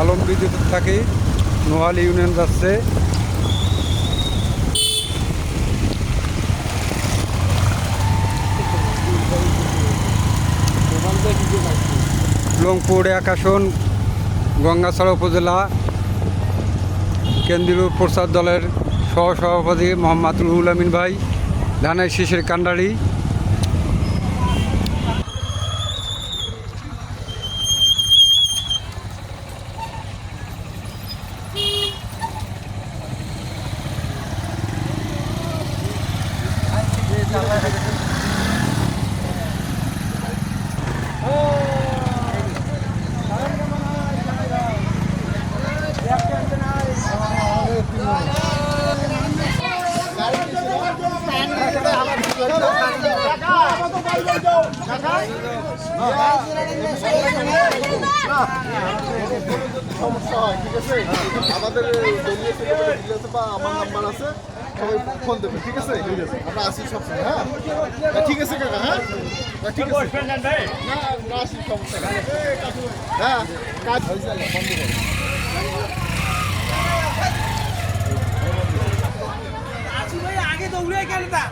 আলম বিদ্যুৎ থাকি নোহাল ইউনিয়ন যাচ্ছে। লংপুর এক আসন গঙ্গাছড়া উপজেলা, কেন্দ্রীয় প্রচার দলের সহসভাপতি মোহাম্মদ রুহুল আমিন ভাই, ধানের শিশির কান্ডারি সমস্যা আমাদের দলীয় আমার নাম্বার আছে। সবাই ফোন দেবে, ঠিক আছে? আমরা আসি হ্যাঁ? ঠিক আছে কাকা হ্যাঁ? ঠিক আছে। আসি সমস্যা হ্যাঁ কাজ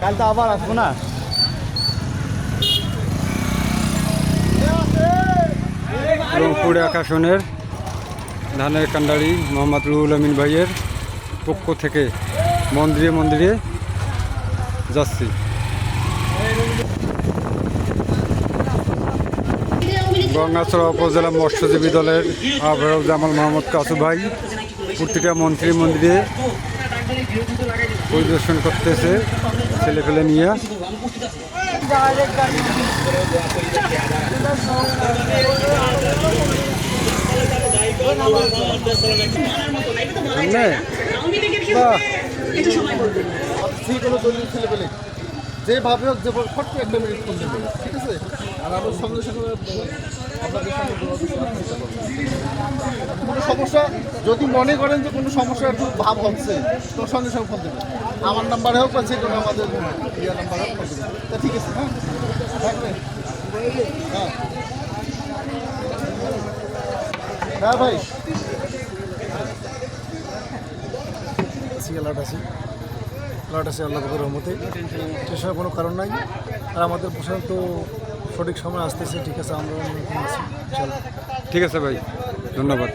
কাল তো আবার আসব না? রংপুর এক আসনের ধানের কান্ডারি মোহাম্মদ রুহুল আমিন ভাইয়ের পক্ষ থেকে। মন্দিরে মন্দিরে যাচ্ছি। গঙ্গাচড়া উপজেলা মৎস্যজীবী দলের আহ্বায়ক জামাল মোহাম্মদ কাসু ভাই প্রতিটা মন্ত্রী মন্দিরে পরিদর্শন করতেছে ছেলে ফেলে নিয়ে যে কোনো দলীয় ছেলে পেলে যেভাবে হোক, যে ফট করে একটা মিনিট ঠিক আছে? আর আমার সঙ্গে সঙ্গে। কোনো সমস্যা? যদি মনে করেন যে কোনো সমস্যা একটু ভাব হচ্ছে, তো সঙ্গে সঙ্গে ফোন দেবেন। আমার নাম্বারে হোক বা যে কোনো আমাদের ইয়া নাম্বারে হোক তা ঠিক আছে হ্যাঁ? থাকবে হ্যাঁ। হ্যাঁ ভাই। আছি, অ্যালার্ট আছি। অ্যালার্ট আছে আল্লাহ বকর রহমতে। সেসব কোনো কারণ নাই। আর আমাদের প্রশাসন তো সঠিক সময় আসতেছে। ঠিক আছে আমরা আছি ঠিক আছে ভাই, ধন্যবাদ।